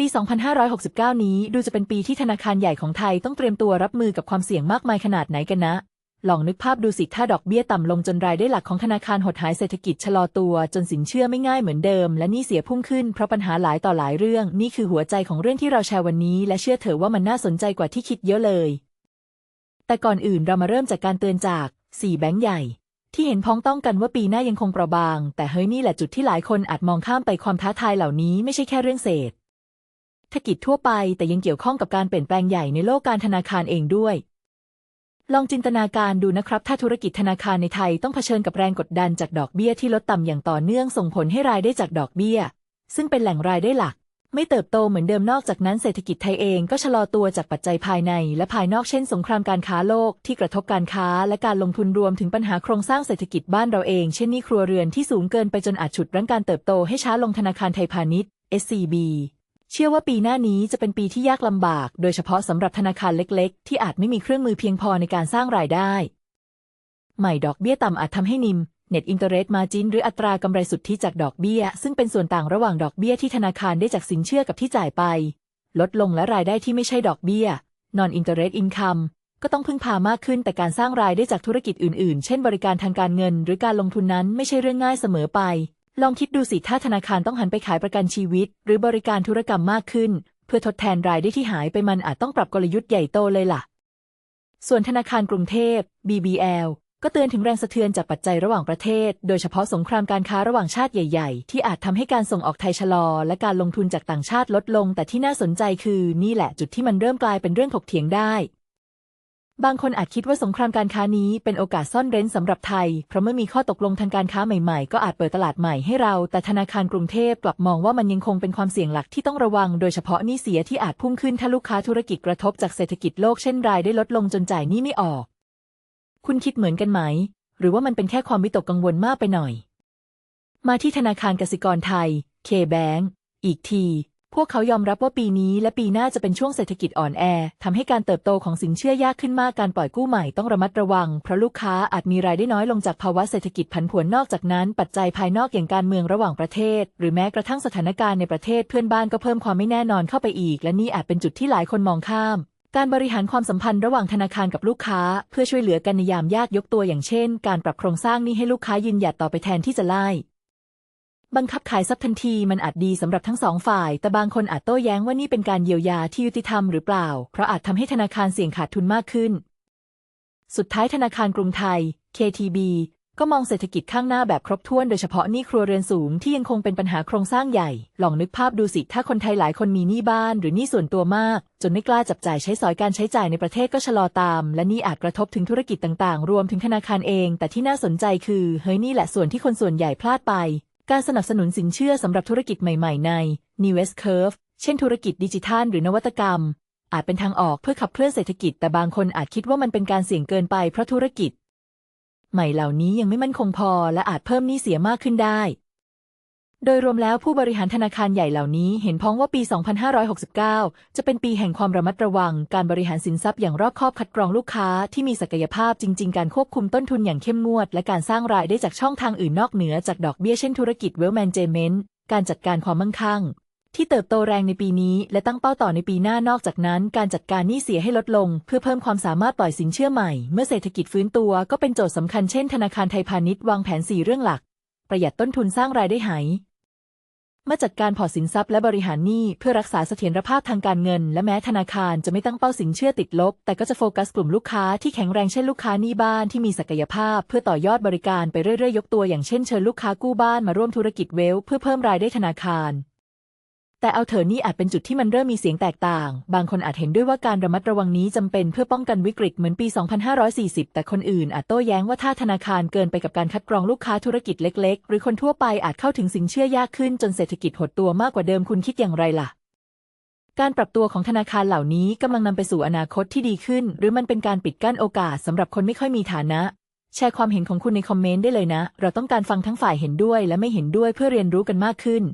ปี 2569 นี้ดูจะเป็นปีที่ธนาคารใหญ่ของไทยต้องเตรียมตัวรับมือกับความเสี่ยงมากมายขนาดไหนกันนะ ลองนึกภาพดูสิถ้าดอกเบี้ยต่ำลงจนรายได้หลักของธนาคารหดหายเศรษฐกิจชะลอตัวจนสินเชื่อไม่ง่ายเหมือนเดิม และหนี่เสียพุ่งขึ้นเพราะปัญหาหลายต่อหลายเรื่อง นี่คือหัวใจของเรื่องที่เราแชร์วันนี้ และเชื่อเถอะว่ามันน่าสนใจกว่าที่คิดเยอะเลย แต่ก่อนอื่นเรามาเริ่มจากการเตือนจาก4แบงก์ใหญ่ที่เห็นพ้องต้องกันว่าปีหน้ายังคงเปราะบาง แต่เฮ้ยนี่แหละจุดที่หลายคนอาจมองข้ามไปความท้าทายเหล่านี้ไม่ใช่แค่เรื่องเศรษฐ กิจทั่วไป แต่ยังเกี่ยวข้องกับการเปลี่ยนแปลงใหญ่ในโลกการธนาคารเองด้วย ลองจินตนาการดูนะครับ ถ้าธุรกิจธนาคารในไทยต้องเผชิญกับแรงกดดันจากดอกเบี้ยที่ลดต่ำอย่างต่อเนื่องส่งผลให้รายได้จากดอกเบี้ย ซึ่งเป็นแหล่งรายได้หลัก ไม่เติบโตเหมือนเดิมนอกจากนั้นเศรษฐกิจไทยเองก็ชะลอตัวจากปัจจัยภายใน และภายนอกเช่น สงครามการค้าโลกที่กระทบการค้า และการลงทุนรวมถึงปัญหาโครงสร้างเศรษฐกิจบ้านเราเองเช่นนี้ครัวเรือนที่สูงเกินไปจนอาจฉุดรั้งการเติบโตให้ช้าลงธนาคารไทยพาณิชย์ SCB เชื่อว่าปีหน้านี้จะเป็นปีที่ยากลำบาก โดยเฉพาะสำหรับธนาคารเล็กๆ ที่อาจไม่มีเครื่องมือเพียงพอในการสร้างรายได้ ใหม่ดอกเบี้ยต่ำอาจทำให้นิม Net Interest Margin หรืออัตรากำไรสุทธิจากดอกเบี้ย ซึ่งเป็นส่วนต่างระหว่างดอกเบี้ยที่ธนาคารได้จากสินเชื่อกับที่จ่ายไป ลดลงและรายได้ที่ไม่ใช่ดอกเบี้ย Non Interest Income ก็ต้องพึ่งพามากขึ้นแต่การสร้างรายได้จากธุรกิจอื่นๆ เช่นบริการทางการเงิน หรือการลงทุนนั้นไม่ใช่เรื่องง่ายเสมอไป ลองคิดดูสิถ้าธนาคารต้องหันไปขายประกันชีวิต หรือบริการธุรกรรมมากขึ้น เพื่อทดแทนรายได้ที่หายไปมันอาจต้องปรับกลยุทธ์ใหญ่โตเลยล่ะ ส่วนธนาคารกรุงเทพ BBL ก็เตือนถึงแรงสะเทือนจากปัจจัยระหว่างประเทศ โดยเฉพาะสงครามการค้าระหว่างชาติใหญ่ ๆ ที่อาจทำให้การส่งออกไทยชะลอ และการลงทุนจากต่างชาติลดลง แต่ที่น่าสนใจคือนี่แหละจุดที่มันเริ่มกลายเป็นเรื่องถกเถียงได้ บางคนอาจคิดว่าสงครามการค้านี้เป็นโอกาสซ่อนเร้นสำหรับไทย เพราะเมื่อมีข้อตกลงทางการค้าใหม่ๆ ก็อาจเปิดตลาดใหม่ให้เรา แต่ธนาคารกรุงเทพกลับมองว่ามันยังคงเป็นความเสี่ยงหลักที่ต้องระวัง โดยเฉพาะหนี้เสียที่อาจพุ่งขึ้นถ้าลูกค้าธุรกิจกระทบจากเศรษฐกิจโลกเช่นรายได้ลดลงจนจ่ายหนี้ไม่ออก คุณคิดเหมือนกันไหม หรือว่ามันเป็นแค่ความวิตกกังวลมากไปหน่อย มาที่ธนาคารกสิกรไทย K-Bank อีกที พวกเขายอมรับว่าปีนี้และปีหน้าจะเป็นช่วงเศรษฐกิจอ่อนแอทำให้การเติบโตของสินเชื่อยากขึ้นมากการปล่อยกู้ใหม่ต้องระมัดระวัง เพราะลูกค้าอาจมีรายได้น้อยลงจากภาวะเศรษฐกิจผันผวนนอกจากนั้น ปัจจัยภายนอกอย่างการเมืองระหว่างประเทศ หรือแม้กระทั่งสถานการณ์ในประเทศเพื่อนบ้านก็เพิ่มความไม่แน่นอนเข้าไปอีก และนี่อาจเป็นจุดที่หลายคนมองข้ามการบริหารความสัมพันธ์ระหว่างธนาคารกับลูกค้า เพื่อช่วยเหลือกันในยามยากยกตัวอย่างเช่น การปรับโครงสร้างนี้ให้ลูกค้ายืนหยัดต่อไปแทนที่จะไล่ บังคับขายทรัพย์ทันทีมันอาจดีสำหรับทั้งสองฝ่าย แต่บางคนอาจโต้แย้งว่านี่เป็นการเยียวยาที่ยุติธรรมหรือเปล่า เพราะอาจทำให้ธนาคารเสี่ยงขาดทุนมากขึ้น สุดท้ายธนาคารกรุงไทย KTB ก็มองเศรษฐกิจข้างหน้าแบบครบถ้วนโดยเฉพาะหนี้ครัวเรือนสูงที่ยังคงเป็นปัญหาโครงสร้างใหญ่ ลองนึกภาพดูสิ ถ้าคนไทยหลายคนมีหนี้บ้านหรือหนี้ส่วนตัวมาก จนไม่กล้าจับจ่ายใช้สอยการใช้จ่ายในประเทศก็ชะลอตาม และนี่อาจกระทบถึงธุรกิจต่างๆ รวมถึงธนาคารเอง แต่ที่น่าสนใจคือ เฮ้ยนี่แหละส่วนที่คนส่วนใหญ่พลาดไป การสนับสนุนสินเชื่อสำหรับธุรกิจใหม่ๆ ใน New S Curve เช่นธุรกิจดิจิทัลหรือนวัตกรรม อาจเป็นทางออกเพื่อขับเคลื่อนเศรษฐกิจ แต่บางคนอาจคิดว่ามันเป็นการเสี่ยงเกินไปเพราะธุรกิจ ใหม่เหล่านี้ยังไม่มั่นคงพอ และอาจเพิ่มหนี้เสียมากขึ้นได้ โดยรวมแล้วผู้บริหารธนาคารใหญ่เหล่านี้เห็นพ้องว่าปี 2569 จะเป็นปีแห่งความระมัดระวัง การบริหารสินทรัพย์อย่างรอบคอบคัดกรองลูกค้าที่มีศักยภาพจริง ๆ การควบคุมต้นทุนอย่างเข้มงวด และการสร้างรายได้จากช่องทางอื่นนอกเหนือจากดอกเบี้ยเช่นธุรกิจ Wealth Management การจัดการความมั่งคั่ง ที่เติบโตแรงในปีนี้และตั้งเป้าต่อในปีหน้านอกจากนั้น การจัดการหนี้เสียให้ลดลง เพื่อเพิ่มความสามารถปล่อยสินเชื่อใหม่ เมื่อเศรษฐกิจฟื้นตัวก็เป็นโจทย์สำคัญเช่นธนาคารไทยพาณิชย์วางแผน4เรื่องหลัก ประหยัดต้นทุนสร้างรายได้หาย มาจัดการพอร์ตสินทรัพย์และบริหารหนี้เพื่อรักษาเสถียรภาพทางการเงิน และแม้ธนาคารจะไม่ตั้งเป้าสินเชื่อติดลบ แต่ก็จะโฟกัสกลุ่มลูกค้าที่แข็งแรงเช่นลูกค้าหนี้บ้านที่มีศักยภาพ เพื่อต่อยอดบริการไปเรื่อยๆ ยกตัวอย่างเช่นเชิญลูกค้ากู้บ้านมาร่วมธุรกิจเวลเพื่อเพิ่มรายได้ธนาคาร แต่เอาเถอะนี่อาจเป็นจุดที่มันเริ่มมีเสียงแตกต่าง บางคนอาจเห็นด้วยว่าการระมัดระวังนี้จำเป็นเพื่อป้องกันวิกฤตเหมือนปี 2540 แต่คนอื่นอาจโต้แย้งว่าถ้าธนาคารเกินไปกับการคัดกรองลูกค้าธุรกิจเล็ก ๆ หรือคนทั่วไปอาจเข้าถึงสินเชื่อยากขึ้นจนเศรษฐกิจหดตัวมากกว่าเดิมคุณคิดอย่างไรล่ะ การปรับตัวของธนาคารเหล่านี้กำลังนำไปสู่อนาคตที่ดีขึ้น หรือมันเป็นการปิดกั้นโอกาสสำหรับคนไม่ค่อยมีฐานะ แชร์ความเห็นของคุณในคอมเมนต์ได้เลยนะ เราต้องการฟังทั้งฝ่ายเห็นด้วยและไม่เห็นด้วยเพื่อเรียนรู้กันมากขึ้น